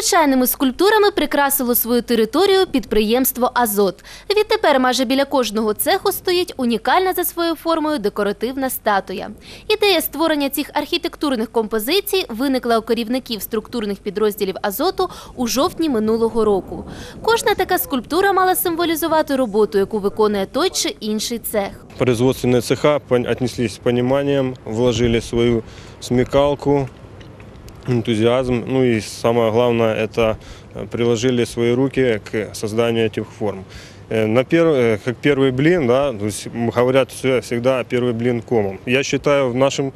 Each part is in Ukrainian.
Незвичайними скульптурами прикрасило свою територію підприємство Азот. Відтепер майже біля кожного цеху стоїть унікальна за своєю формою декоративна статуя. Ідея створення цих архітектурних композицій виникла у керівників структурних підрозділів Азоту у жовтні минулого року. Кожна така скульптура мала символізувати роботу, яку виконує той чи інший цех. Производственные цеха отнеслись с пониманием, вложили свою смекалку, энтузиазм. Ну и самое главное, это э, приложили свои руки к созданию этих форм. Э, На перв- э, как первый блин, да, то есть м, говорят всё- всегда первый блин комом. Я считаю, в нашем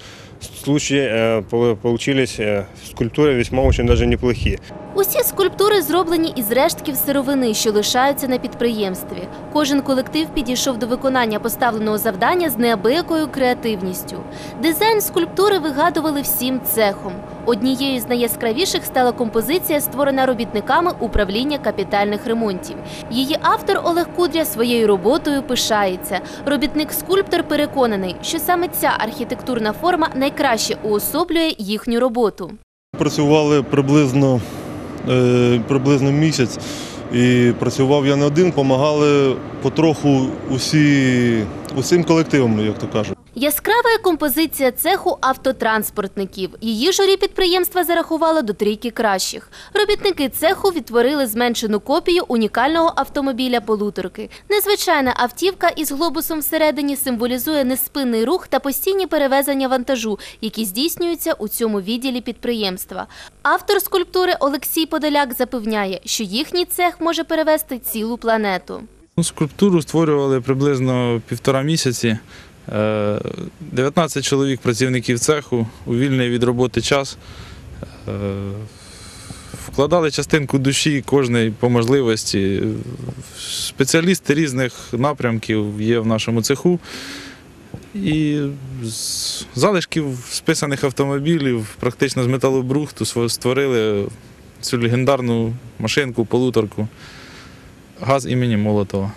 случае э, пол- получились э, скульптуры весьма очень даже неплохие. Усі скульптури зроблені із рештків сировини, що лишаються на підприємстві. Кожен колектив підійшов до виконання поставленого завдання з неабиякою креативністю. Дизайн скульптури вигадували всім цехом. Однією з найяскравіших стала композиція, створена робітниками управління капітальних ремонтів. Її автор Олег Кудря своєю роботою пишається. Робітник-скульптор переконаний, що саме ця архітектурна форма найкраще уособлює їхню роботу. Працювали приблизно, приблизно місяць. І працював я не один, допомагали потроху усі, усім колективам, як то кажуть. Яскрава композиція цеху автотранспортників. Її журі підприємства зарахувало до трійки кращих. Робітники цеху відтворили зменшену копію унікального автомобіля полуторки. Незвичайна автівка із глобусом всередині символізує неспинний рух та постійні перевезення вантажу, які здійснюються у цьому відділі підприємства. Автор скульптури Олексій Подоляк запевняє, що їхній цех може перевезти цілу планету. Ну, скульптуру створювали приблизно півтора місяці. Е, 19 чоловік працівників цеху у вільний від роботи час. Е, Вкладали частинку душі кожний по можливості. Спеціалісти різних напрямків є в нашому цеху. І з залишків списаних автомобілів, практично з металобрухту, створили цю легендарну машинку, полуторку. Газ імені Молотова.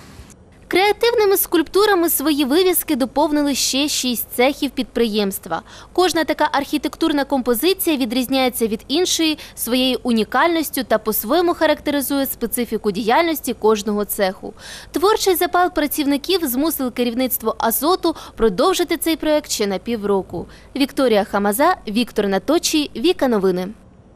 Креативними скульптурами свої вивіски доповнили ще шість цехів підприємства. Кожна така архітектурна композиція відрізняється від іншої своєю унікальністю та по-своєму характеризує специфіку діяльності кожного цеху. Творчий запал працівників змусив керівництво Азоту продовжити цей проект ще на півроку. Вікторія Хамаза, Віктор Наточій, Віка Новини.